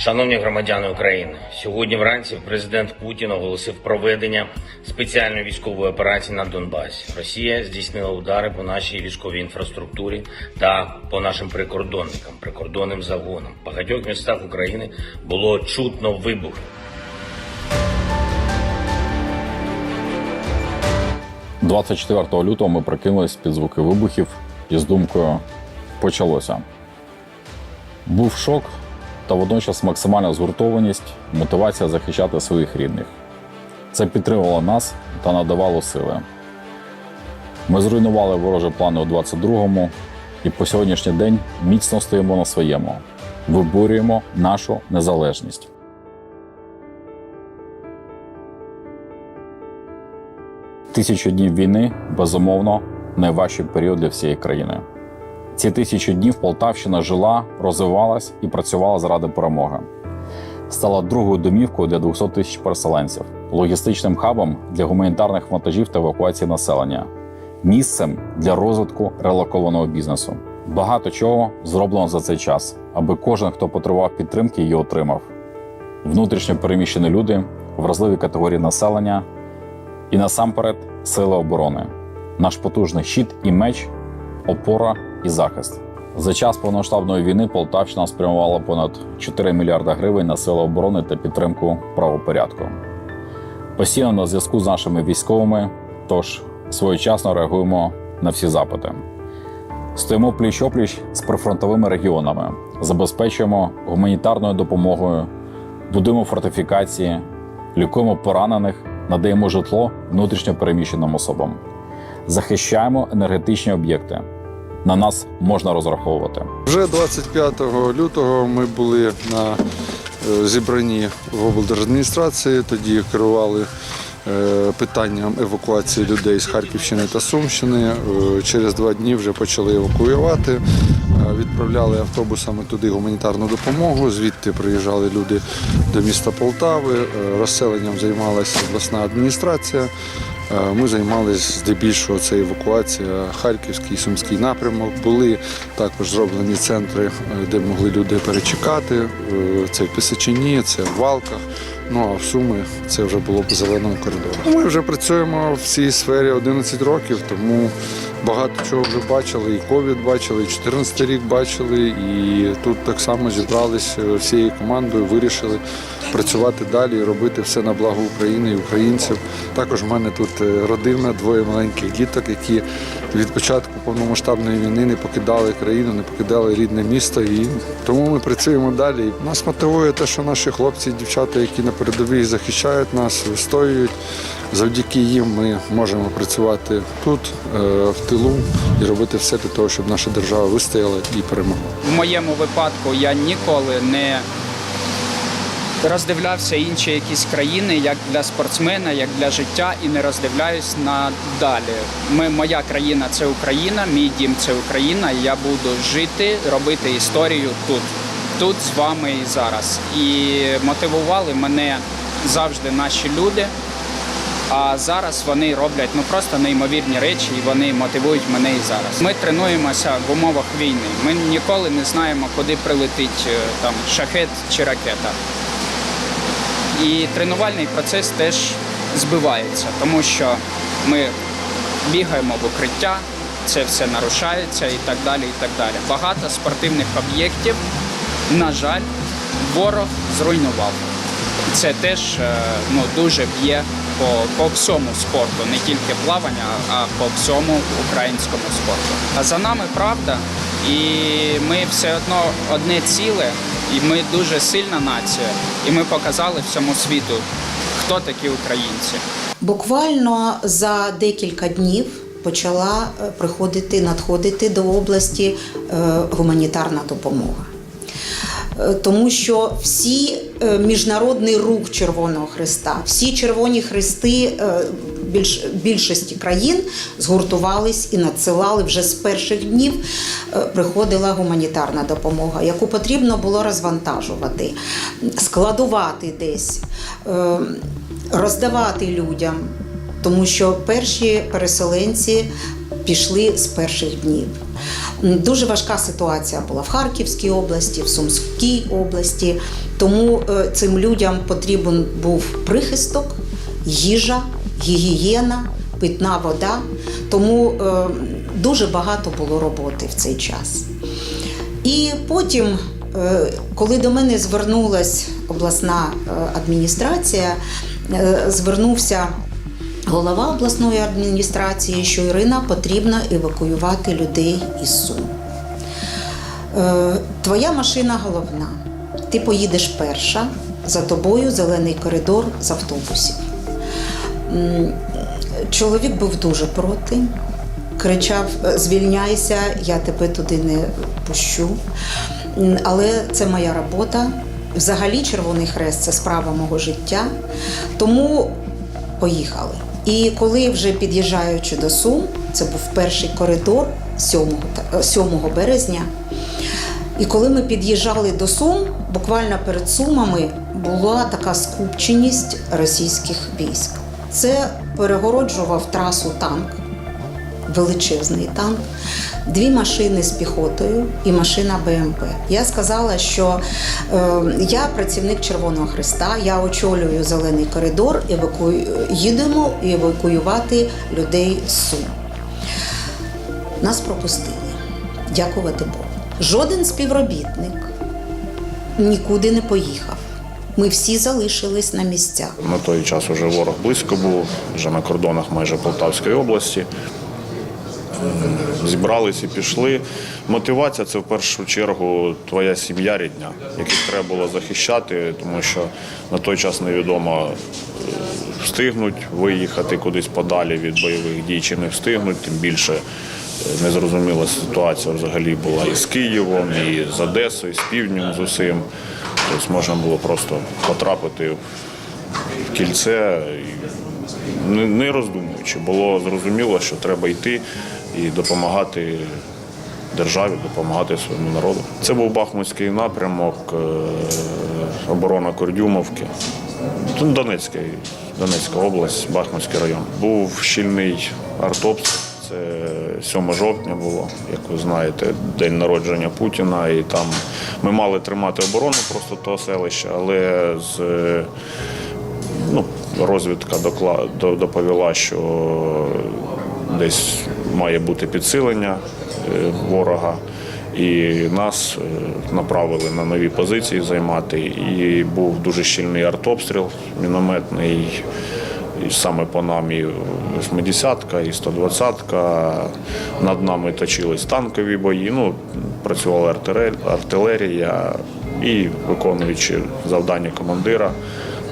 Шановні громадяни України, сьогодні вранці президент Путін оголосив проведення спеціальної військової операції на Донбасі. Росія здійснила удари по нашій військовій інфраструктурі та по нашим прикордонникам, прикордонним загонам. В багатьох містах України було чутно вибухи. 24 лютого ми прокинулись під звуки вибухів і з думкою почалося. Був шок та водночас максимальна згуртованість, мотивація захищати своїх рідних. Це підтримувало нас та надавало сили. Ми зруйнували ворожі плани у 22-му і по сьогоднішній день міцно стоїмо на своєму, виборюємо нашу незалежність. Тисячу днів війни безумовно найважчий період для всієї країни. Ці тисячу днів Полтавщина жила, розвивалась і працювала заради перемоги. Стала другою домівкою для 200 тисяч переселенців, логістичним хабом для гуманітарних вантажів та евакуації населення, місцем для розвитку релокованого бізнесу. Багато чого зроблено за цей час, аби кожен, хто потребував підтримки, її отримав. Внутрішньо переміщені люди, вразливі категорії населення, і насамперед сили оборони, наш потужний щит і меч, опора і захист. За час повноштабної війни Полтавщина спрямувала понад 4 мільярда гривень на сили оборони та підтримку правопорядку. Постійно на зв'язку з нашими військовими, тож своєчасно реагуємо на всі запити. Стоїмо пліч-опліч з прифронтовими регіонами, забезпечуємо гуманітарною допомогою, будуємо фортифікації, лікуємо поранених, надаємо житло внутрішньо переміщеним особам, захищаємо енергетичні об'єкти. На нас можна розраховувати. Вже 25 лютого ми були на е, зібранні в облдержадміністрації. Тоді керували е, питанням евакуації людей з Харківщини та Сумщини. Е, Через два дні вже почали евакуювати. Відправляли автобусами туди гуманітарну допомогу. Звідти приїжджали люди до міста Полтави. Розселенням займалася обласна адміністрація. Е, Ми займалися здебільшого це евакуація, Харківський, Сумський напрямок. Були також зроблені центри, е, де могли люди перечекати. Е, Це в Пісачині, це в Валках. Ну а в Суми це вже було по зеленому коридору. Ми вже працюємо в цій сфері 11 років, тому багато чого вже бачили. І ковід бачили, і 14 рік бачили. І тут так само зібрались е, всією командою, вирішили працювати далі, робити все на благо України і українців. Також в мене тут е, родина, двоє маленьких діток, які від початку повномасштабної війни не покидали країну, не покидали рідне місто. І тому ми працюємо далі. Нас мотивує те, що наші хлопці дівчата, які на передовій захищають нас, вистоюють. Завдяки їм ми можемо працювати тут, е, в тилу, і робити все для того, щоб наша держава вистояла і перемогла. В моєму випадку я ніколи не роздивлявся інші якісь країни як для спортсмена, як для життя, і не роздивляюсь надалі. Ми, моя країна це Україна, мій дім це Україна. і Я буду жити, робити історію тут, тут з вами і зараз. І мотивували мене завжди наші люди. А зараз вони роблять ну просто неймовірні речі, і вони мотивують мене і зараз. Ми тренуємося в умовах війни. Ми ніколи не знаємо, куди прилетить е, там шахет чи ракета. І тренувальний процес теж збивається, тому що ми бігаємо в укриття, це все нарушається і так далі. і так далі. Багато спортивних об'єктів, на жаль, ворог зруйнував. Це теж е, ну, дуже б'є по, по всьому спорту, не тільки плавання, а по всьому українському спорту. А за нами правда, і ми все одно одне ціле, і ми дуже сильна нація. І ми показали всьому світу, хто такі українці. Буквально за декілька днів почала е, приходити, надходити до області е, гуманітарна допомога. Е, Тому що всі міжнародний рух Червоного Христа, всі червоні хрести е, більш, більшості країн згуртувались і надсилали вже з перших днів. е, Приходила гуманітарна допомога, яку потрібно було розвантажувати, складувати десь, е, роздавати людям тому що перші переселенці пішли з перших днів. Дуже важка ситуація була в Харківській області, в Сумській області. Тому е, цим людям потрібен був прихисток, їжа, гігієна, питна вода. Тому е, дуже багато було роботи в цей час. І потім, е, коли до мене звернулась обласна е, адміністрація, звернувся голова обласної адміністрації, що Ірина потрібно евакуювати людей із Сум. Твоя машина головна. Ти поїдеш перша, за тобою зелений коридор з автобусів. Чоловік був дуже проти, кричав: звільняйся, я тебе туди не пущу. Але це моя робота. Взагалі, Червоний Хрест це справа мого життя. Тому поїхали. І коли вже під'їжджаючи до Сум, це був перший коридор 7, 7 березня. І коли ми під'їжджали до Сум, буквально перед Сумами була така скупченість російських військ. Це перегороджував трасу танк, величезний танк, дві машини з піхотою і машина БМП. Я сказала, що е, я працівник Червоного Христа, я очолюю зелений коридор, еваку... їдемо евакуювати людей з Сум. Нас пропустили. Дякувати Богу. Жоден співробітник нікуди не поїхав. Ми всі залишились на місцях. На той час уже ворог близько був, вже на кордонах майже Полтавської області. Зібрались і пішли. Мотивація це в першу чергу твоя сім'я рідня, яких треба було захищати, тому що на той час невідомо е, встигнуть виїхати кудись подалі від бойових дій чи не встигнуть, тим більше е, незрозуміла ситуація взагалі була і з Києвом, і з Одесою, і з півднем, з усім. Тобто можна було просто потрапити в кільце, не- роздумуючи. Було зрозуміло, що треба йти і допомагати державі, допомагати своєму народу. Це був Бахмутський напрямок, е, оборона Кордюмовки. Тут Донецький, Донецька область, Бахмутський район. Був щільний артобстріл. Це 7 жовтня було, як ви знаєте, день народження Путіна. І там ми мали тримати оборону просто того селища, але з ну, розвідка доповіла, що десь має бути підсилення е, ворога. І нас е, направили на нові позиції займати. І був дуже щільний артобстріл мінометний. Саме по нам і 80-ка, і 120-ка. Над нами точились танкові бої. Ну, працювала артилерія і виконуючи завдання командира.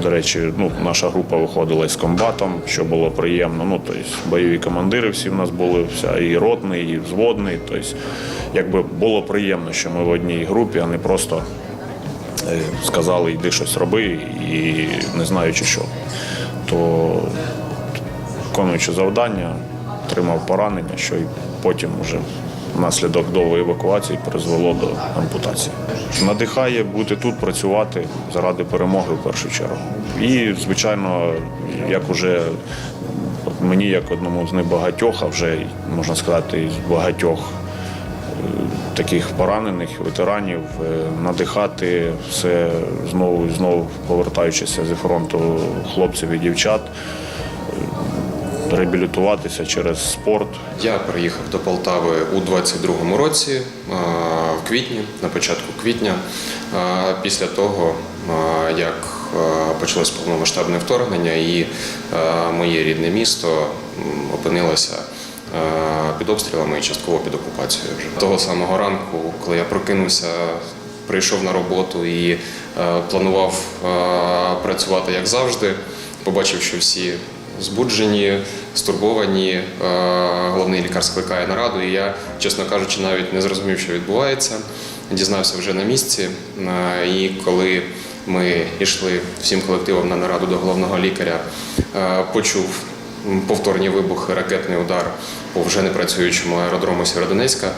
До речі, ну, наша група виходила із комбатом, що було приємно. Ну, тобто, бойові командири всі в нас були, вся і ротний, і взводний. Тобто, якби було приємно, що ми в одній групі, а не просто е, сказали, йди щось роби, і не знаючи що. То виконуючи завдання, отримав поранення, що і потім вже внаслідок довгої евакуації призвело до ампутації. Надихає бути тут, працювати заради перемоги в першу чергу. І, звичайно, як уже мені, як одному з небагатьох, а вже можна сказати, із багатьох таких поранених ветеранів е, надихати все знову і знову повертаючися зі фронту хлопців і дівчат, е, реабілітуватися через спорт. Я приїхав до Полтави у 22-му році, в квітні, на початку квітня, після того, як почалось повномасштабне вторгнення, і моє рідне місто опинилося під обстрілами і частково під окупацією. Вже того самого ранку, коли я прокинувся, прийшов на роботу і е, планував е, працювати як завжди, побачив, що всі збуджені, стурбовані. е, Головний лікар скликає нараду, і я, чесно кажучи, навіть не зрозумів, що відбувається. Дізнався вже на місці. Е, І коли ми йшли всім колективом на нараду до головного лікаря, е, почув повторні вибухи, ракетний удар по вже не працюючому аеродрому Сєвєродонецька.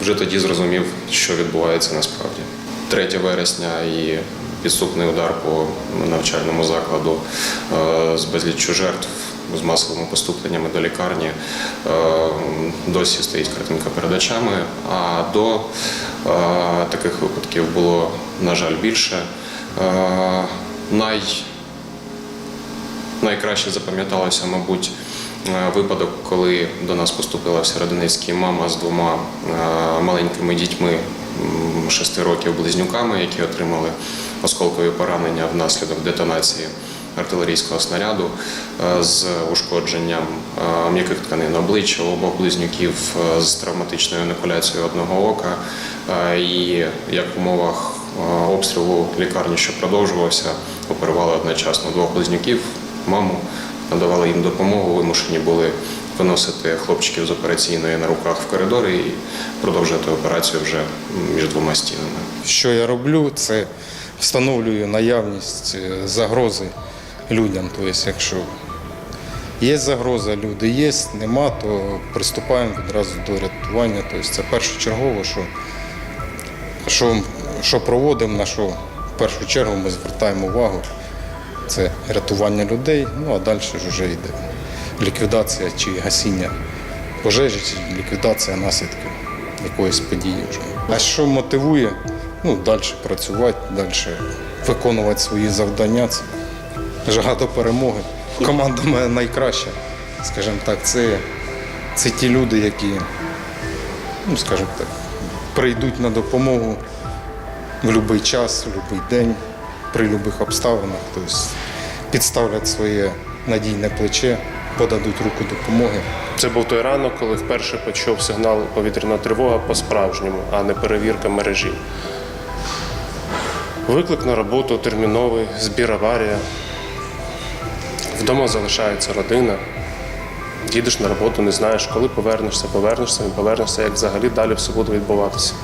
Вже тоді зрозумів, що відбувається насправді. 3 вересня і підступний удар по навчальному закладу е, з безліччю жертв з масовими поступленнями до лікарні е, досі стоїть картинка перед очами. А до е, таких випадків було, на жаль, більше. Най Найкраще запам'яталося, мабуть, е, випадок, коли до нас поступила в Серединецькій мама з двома е, маленькими дітьми шести років близнюками, які отримали осколкові поранення внаслідок детонації артилерійського снаряду е, з ушкодженням м'яких тканин обличчя обох близнюків з травматичною інокуляцією одного ока. І як в умовах обстрілу лікарні, що продовжувався, оперували одночасно двох близнюків, маму, надавали їм допомогу, вимушені були виносити хлопчиків з операційної на руках в коридори і продовжувати операцію вже між двома стінами. Що я роблю, це встановлюю наявність е, загрози людям. Тобто, якщо є загроза, люди є, нема, то приступаємо відразу до рятування. Тобто це першочергово, що, що, що проводимо, на що в першу чергу ми звертаємо увагу. Це рятування людей, ну а далі ж вже йде ліквідація чи гасіння пожежі, чи ліквідація наслідків якоїсь події вже. А що мотивує? Ну, далі працювати, далі виконувати свої завдання. Це жага до перемоги. Команда мене найкраща, скажімо так, це, це ті люди, які, ну, скажімо так, прийдуть на допомогу в будь-який час, в будь-який день, при будь-яких обставинах. Тобто підставлять своє надійне плече, подадуть руку допомоги. Це був той ранок, коли вперше почув сигнал повітряна тривога по-справжньому, а не перевірка мережі. Виклик на роботу терміновий, збір аварія. Вдома залишається родина. Їдеш на роботу, не знаєш, коли повернешся, повернешся, не повернешся, як взагалі далі все буде відбуватися.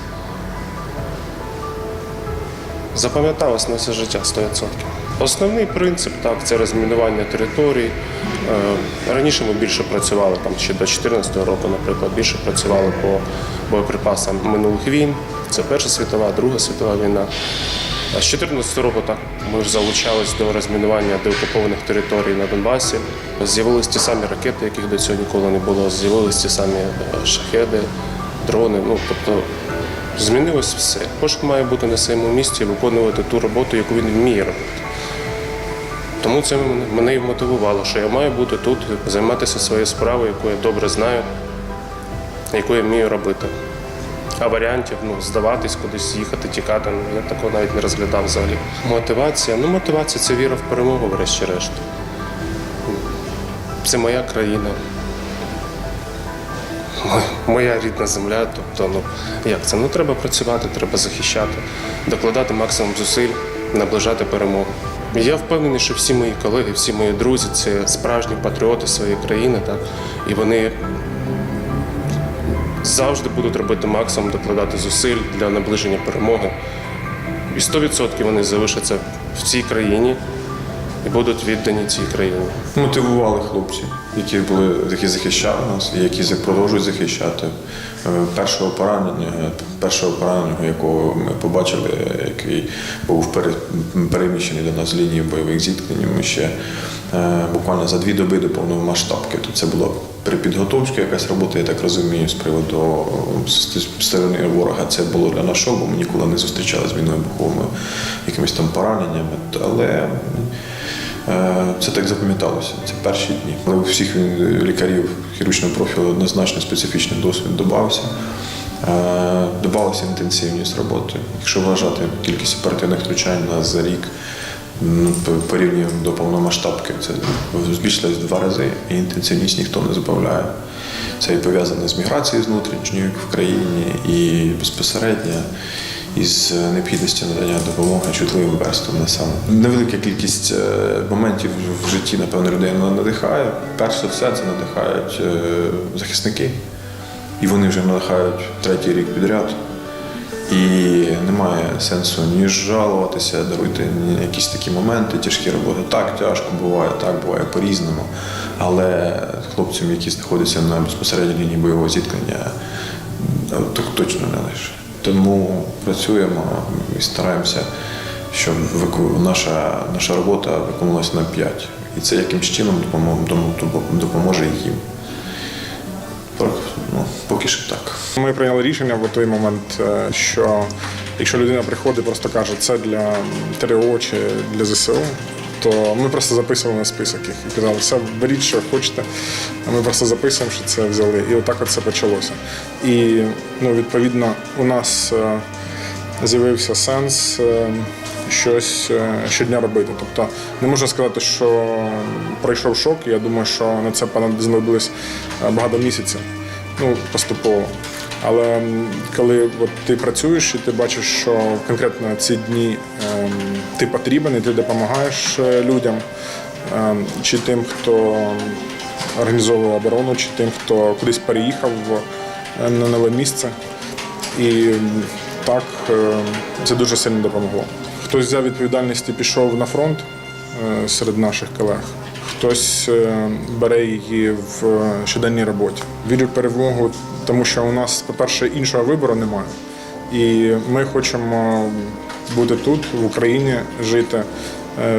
Запам'яталось на все життя 100%. Основний принцип так, це розмінування територій. Е, Раніше ми більше працювали там ще до 2014 року, наприклад, більше працювали по боєприпасам минулих війн. Це Перша світова, Друга світова війна. З 2014 року так ми ж залучались до розмінування деокупованих територій на Донбасі. З'явились ті самі ракети, яких до цього ніколи не було. З'явились ті самі е, шахеди, дрони. Ну тобто змінилось все. Кожен має бути на своєму місці виконувати ту роботу, яку він вміє робити. Тому це мене і мотивувало, що я маю бути тут, займатися своєю справою, яку я добре знаю, яку я вмію робити. А варіантів ну, здаватись, кудись їхати, тікати, ну, я такого навіть не розглядав взагалі. Мотивація. Ну, мотивація це віра в перемогу, врешті-решт. Це моя країна. Мо- Моя рідна земля, тобто, ну як це? Ну треба працювати, треба захищати, докладати максимум зусиль, наближати перемогу. Я впевнений, що всі мої колеги, всі мої друзі це справжні патріоти своєї країни, так і вони завжди будуть робити максимум, докладати зусиль для наближення перемоги. І 100% вони залишаться в цій країні і будуть віддані цій країні. Мотивували хлопці, які були які захищали нас, і які продовжують захищати. Е, Першого поранення, першого пораненого, якого ми побачили, який був переміщений до нас лінії бойових зіткнень. Ми ще е, буквально за дві доби до повномасштабки. То це була припідготовчка якась робота, я так розумію, з приводу е, з сторони ворога. Це було для нас шок, бо ми ніколи не зустрічали з війною вибуховими якимись там пораненнями. Але Е, Це так запам'яталося. Це перші дні. Але у всіх лікарів хірургічного профілю однозначно специфічний досвід додався. Е, Додавалася інтенсивність роботи. Якщо вважати кількість оперативних втручань на за рік, порівнюємо до повномасштабки, це збільшилось в два рази, і інтенсивність ніхто не збавляє. Це і пов'язане з міграцією з внутрішньої в країні, і безпосередньо із е, необхідністю надання допомоги чутливим верствам населення. Невелика кількість е, моментів в житті, напевно, людину надихає. Перш за все, це надихають е, захисники, і вони вже надихають третій рік підряд. І немає сенсу ні жалуватися, даруйте ні якісь такі моменти, тяжкі роботи. Так тяжко буває, так буває по-різному. Але хлопцям, які знаходяться на безпосередній лінії бойового зіткнення, то точно не лише. Тому працюємо і стараємося, щоб наша, наша робота виконувалася на 5. і це якимсь чином допоможе їм. Так, ну, поки що так. Ми прийняли рішення в той момент, е, що якщо людина приходить, просто каже, це для ТРО чи для ЗСУ, то ми просто записували на список їх і казали, все беріть, що хочете. Ми просто записуємо, що це взяли. І отак от це почалося. І ну, відповідно у нас е, з'явився сенс е, щось е, щодня робити. Тобто не можна сказати, що пройшов шок. Я думаю, що на це знадобилось е, багато місяців. Ну, поступово. Але коли от ти працюєш і ти бачиш, що конкретно ці дні ем, ти потрібен і ти допомагаєш е, людям, ем, чи тим, хто організовує оборону, чи тим, хто кудись переїхав е, на нове місце. І так е, це дуже сильно допомогло. Хтось взяв відповідальність і пішов на фронт е, серед наших колег. Хтось е, бере її в е, щоденній роботі. Вірю перемогу, тому що у нас, по-перше, іншого вибору немає. І ми хочемо бути тут, в Україні, жити,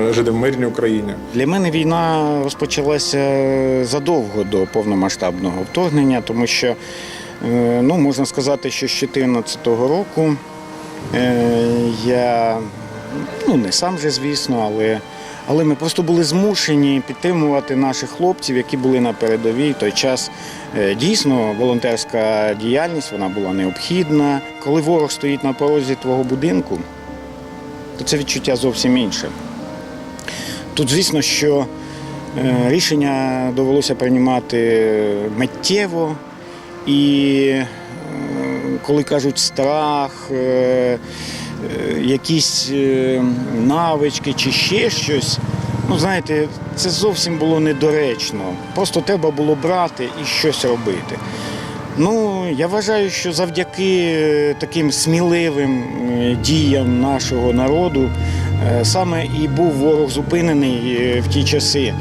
жити в мирній Україні. Для мене війна розпочалася задовго до повномасштабного вторгнення, тому що ну, можна сказати, що з 2014 року я ну не сам же, звісно, але, але ми просто були змушені підтримувати наших хлопців, які були на передовій в той час. Е, Дійсно, волонтерська діяльність вона була необхідна. Коли ворог стоїть на порозі твого будинку, то це відчуття зовсім інше. Тут, звісно, що е, рішення довелося приймати миттєво, і е, коли кажуть страх, якісь е, навички чи ще щось, ну знаєте, це зовсім було недоречно. Просто треба було брати і щось робити. Ну, я вважаю, що завдяки е, таким сміливим е, діям нашого народу е, саме і був ворог зупинений е, в ті часи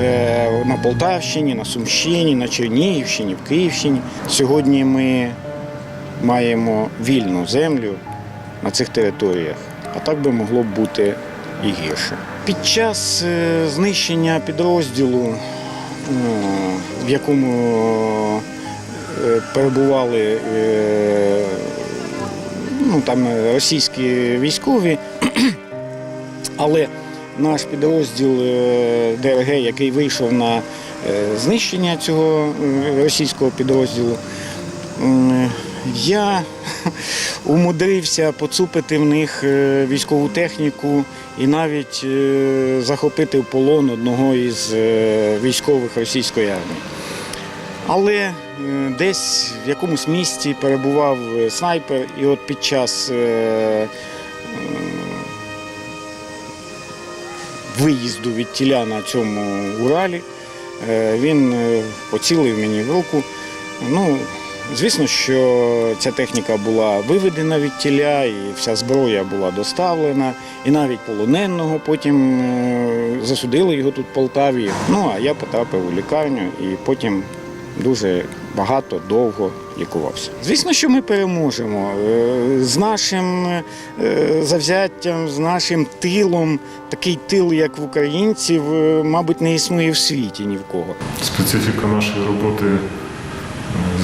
е, на Полтавщині, на Сумщині, на Чернігівщині, в Київщині. Сьогодні ми маємо вільну землю на цих територіях, а так би могло бути і гірше. Під час е, знищення підрозділу, е, в якому е, перебували ну, там, російські військові, але наш підрозділ ДРГ, який вийшов на знищення цього російського підрозділу, я умудрився поцупити в них е, військову техніку і навіть е, захопити в полон одного із е, військових російської армії. Але десь в якомусь місті перебував снайпер, і от під час виїзду від тіля на цьому Уралі він поцілив мені в руку. Ну, звісно, що ця техніка була виведена від тіля, і вся зброя була доставлена, і навіть полоненого потім е, засудили його тут в Полтаві. Ну а я потрапив у лікарню і потім дуже багато довго лікувався. Звісно, що ми переможемо Е, з нашим е, завзяттям, з нашим тилом. Такий тил, як в українців, мабуть, не існує в світі ні в кого. Специфіка нашої роботи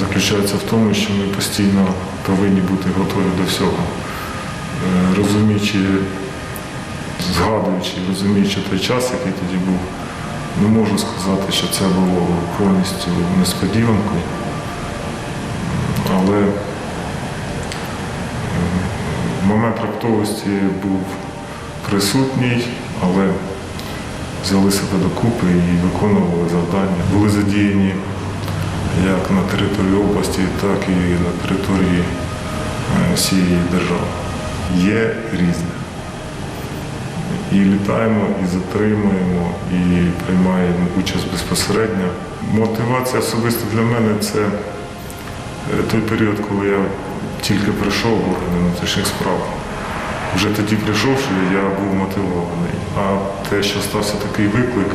заключається в тому, що ми постійно повинні бути готові до всього. Е, Розуміючи, згадуючи, розуміючи той час, який тоді був, не можу сказати, що це було повністю несподіванкою. Але е, момент раптовості був присутній, але взяли себе докупи і виконували завдання. Були задіяні як на території області, так і на території е, всієї держави. Є різне. І літаємо, і затримуємо, і приймаємо участь безпосередньо. Мотивація особисто для мене це е, той період, коли я тільки прийшов в органи внутрішніх справ. Вже тоді прийшовши, я був мотивований. А те, що стався такий виклик,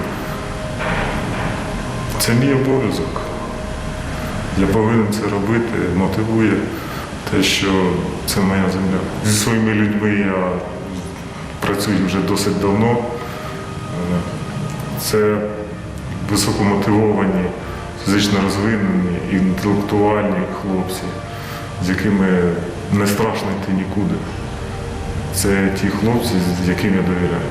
це мій обов'язок. Я повинен це робити, мотивує те, що це моя земля. Зі своїми людьми я працюю вже досить давно. Е, Це високомотивовані, фізично розвинені, інтелектуальні хлопці, з якими не страшно йти нікуди. Це ті хлопці, з яким я довіряю.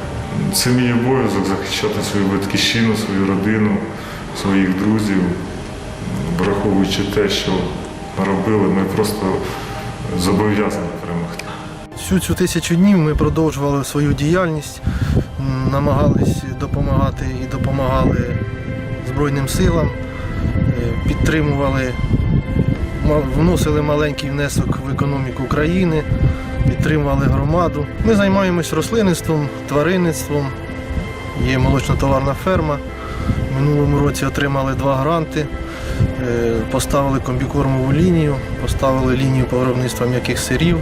Це мій обов'язок захищати свою батьківщину, свою родину, своїх друзів, враховуючи те, що робили, ми просто зобов'язані перемогти. Всю цю тисячу днів ми продовжували свою діяльність, намагались допомагати і допомагали Збройним силам, е, підтримували, вносили маленький внесок в економіку країни, підтримували громаду. Ми займаємось рослинництвом, тваринництвом, є молочно-товарна ферма. Минулому році отримали два гранти, поставили комбікормову лінію, поставили лінію по виробництву м'яких сирів.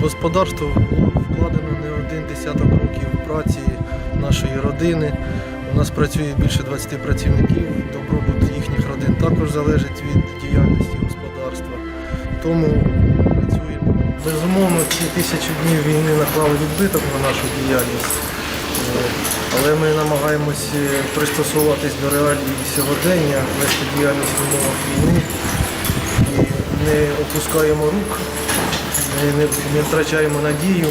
Господарство було вкладено не один десяток років праці нашої родини. У нас працює більше 20 працівників. Добробут їхніх родин також залежить від діяльності господарства. Тому працюємо. Безумовно, ці тисячі днів війни наклали відбиток на нашу діяльність. Але ми намагаємось пристосуватись до реалій сьогодення, вести діяльність в умовах війни і не опускаємо рук, не, не, втрачаємо надію,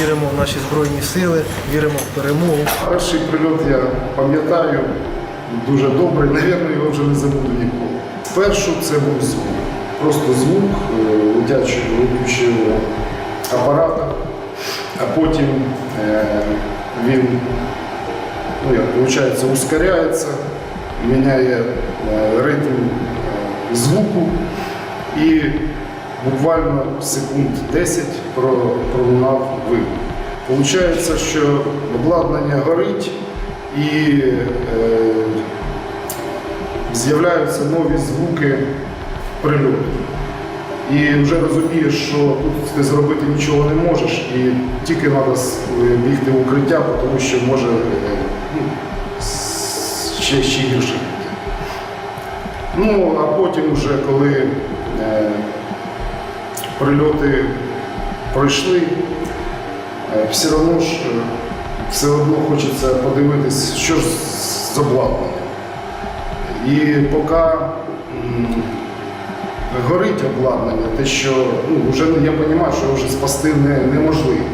віримо в наші збройні сили, віримо в перемогу. Перший прильот я пам'ятаю дуже добре, навірно, його вже не забуду ніколи. Спершу це був звук. Просто звук е, летячого летючого апарата, а потім е, він, ну як виходить, ускоряється, міняє е, ритм е, звуку і буквально секунд 10 пролунав вибух. Получається, що обладнання горить і е, з'являються нові звуки прильоту. І вже розумієш, що тут ти зробити нічого не можеш, і тільки треба бігти в укриття, тому що може е, ну, ще, ще гірше бути. Ну, а потім вже коли е, прильоти пройшли, Е, все одно ж е, все одно хочеться подивитись, що ж з обладнанням. І поки горить обладнання, те, що ну, вже я розумію, що вже спасти не, неможливо.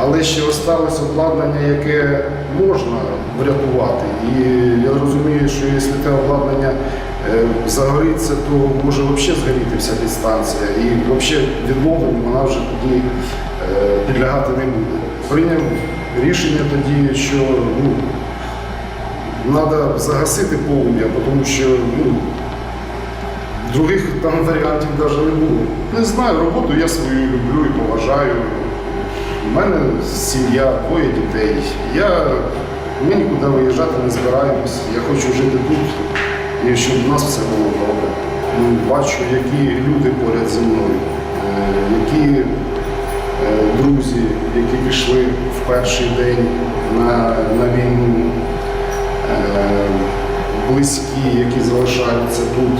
Але ще осталось обладнання, яке можна врятувати. І я розумію, що якщо те обладнання е, загориться, то може взагалі згоріти вся дистанція. І взагалі відновленню вона вже тоді е, підлягати не буде. Прийняв рішення тоді, що ну, треба загасити полум'я, тому що ну, других там варіантів навіть не було. Не знаю, роботу я свою люблю і поважаю. У мене сім'я, двоє дітей. Я, ми нікуди виїжджати не збираємось. Я хочу жити тут і щоб у нас все було добре. Ну, бачу, які люди поряд зі мною, е, які е, друзі, які пішли в перший день на, на війну, е, близькі, які залишаються тут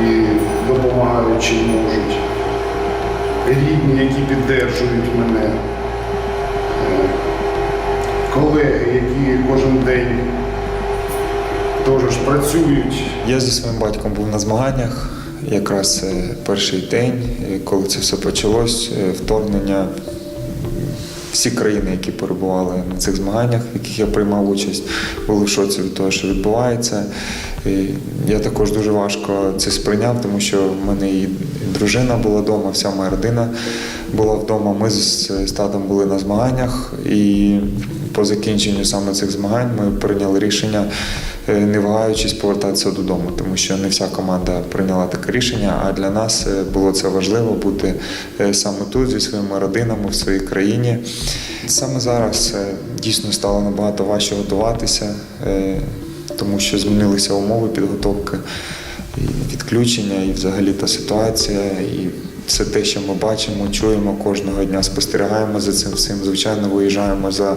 і допомагають чим можуть, рідні, які підтримують мене, е, колеги, які кожен день теж працюють. Я зі своїм батьком був на змаганнях. Якраз е, перший день, е, коли це все почалось, вторгнення. Всі країни, які перебували на цих змаганнях, в яких я приймав участь, були в шоці від того, що відбувається. І я також дуже важко це сприйняв, тому що в мене і дружина була вдома, вся моя родина була вдома. Ми з татом були на змаганнях, і по закінченню саме цих змагань ми прийняли рішення, е, не вагаючись повертатися додому, тому що не вся команда прийняла таке рішення. А для нас е, було це важливо бути е, саме тут зі своїми родинами в своїй країні. Саме зараз дійсно стало набагато важче готуватися, тому що змінилися умови підготовки відключення, і взагалі та ситуація, і все те, що ми бачимо, чуємо кожного дня, спостерігаємо за цим всім. Звичайно, виїжджаємо за.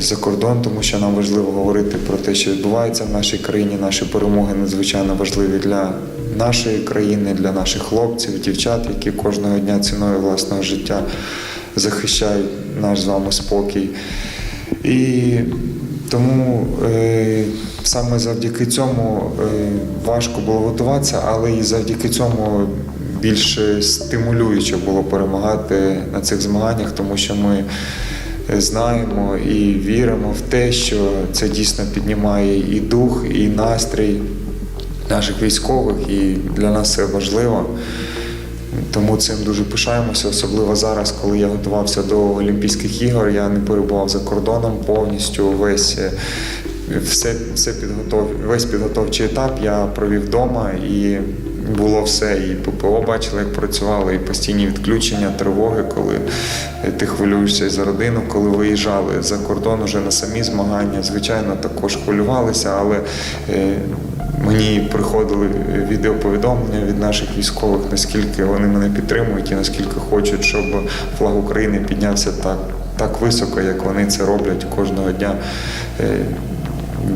За кордон, тому що нам важливо говорити про те, що відбувається в нашій країні. Наші перемоги надзвичайно важливі для нашої країни, для наших хлопців, дівчат, які кожного дня ціною власного життя захищають наш з вами спокій. І Тому е, саме завдяки цьому е, важко було готуватися, але і завдяки цьому більш стимулююче було перемагати на цих змаганнях, тому що ми е, знаємо і віримо в те, що це дійсно піднімає і дух, і настрій наших військових, і для нас це важливо. Тому цим дуже пишаємося, особливо зараз, коли я готувався до Олімпійських ігор. Я не перебував за кордоном повністю. Весь е, все, все підготов, весь підготовчий етап я провів вдома і було все. І ППО бачили, як працювали, і постійні відключення, тривоги, коли е, ти хвилюєшся за родину, коли виїжджали за кордон уже на самі змагання. Звичайно, також хвилювалися, але е, Мені приходили відеоповідомлення від наших військових, наскільки вони мене підтримують і наскільки хочуть, щоб флаг України піднявся так, так високо, як вони це роблять кожного дня, е,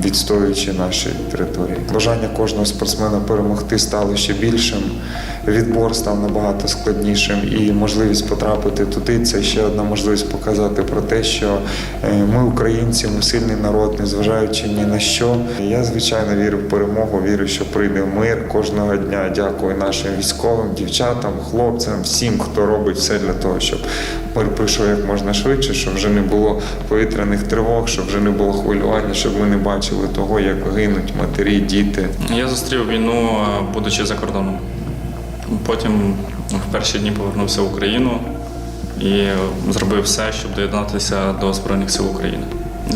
відстоюючи наші території. Бажання кожного спортсмена перемогти стало ще більшим. Відбор став набагато складнішим, і можливість потрапити туди це ще одна можливість показати про те, що е, ми українці, ми сильний народ, незважаючи ні на що. Я звичайно вірю в перемогу, вірю, що прийде мир кожного дня. Дякую нашим військовим, дівчатам, хлопцям, всім, хто робить все для того, щоб мир прийшов як можна швидше, щоб вже не було повітряних тривог, щоб вже не було хвилювання, щоб ми не бачили того, як гинуть матері, діти. Я зустрів війну, е, будучи за кордоном. Потім в перші дні повернувся в Україну і зробив все, щоб доєднатися до Збройних сил України.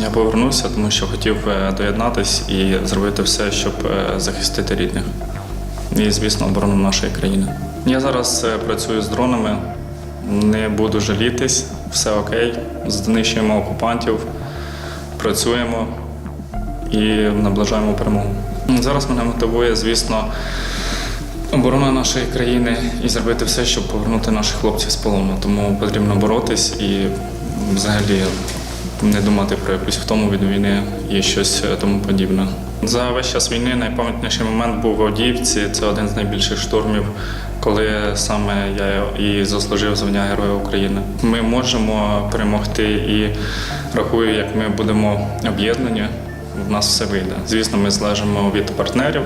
Я повернувся, тому що хотів е, доєднатися і зробити все, щоб е, захистити рідних. І, звісно, оборону нашої країни. Я зараз е, працюю з дронами, не буду жалітись, все окей. Знищуємо окупантів, працюємо і наближаємо перемогу. Зараз мене мотивує, звісно, оборона нашої країни і зробити все, щоб повернути наших хлопців з полону. Тому потрібно боротись і взагалі не думати про якусь втому від війни і щось тому подібне. За весь час війни найпам'ятніший момент був в Авдіївці. Це один з найбільших штурмів, коли саме я і заслужив звання Героя України. Ми можемо перемогти і рахую, як ми будемо об'єднані, в нас все вийде. Звісно, ми залежимо від партнерів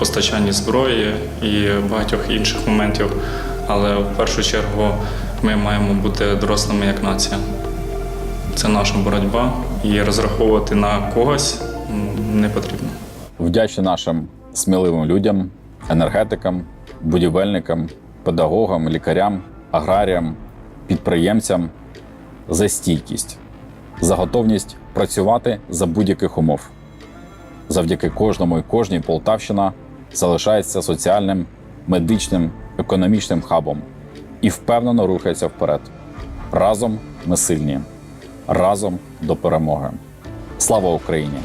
постачанні зброї і багатьох інших моментів. Але в першу чергу ми маємо бути дорослими як нація. Це наша боротьба, і розраховувати на когось не потрібно. Вдячні нашим сміливим людям, енергетикам, будівельникам, педагогам, лікарям, аграріям, підприємцям за стійкість, за готовність працювати за будь-яких умов. Завдяки кожному і кожній Полтавщина залишається соціальним, медичним, економічним хабом і впевнено рухається вперед. Разом ми сильні, разом до перемоги. Слава Україні!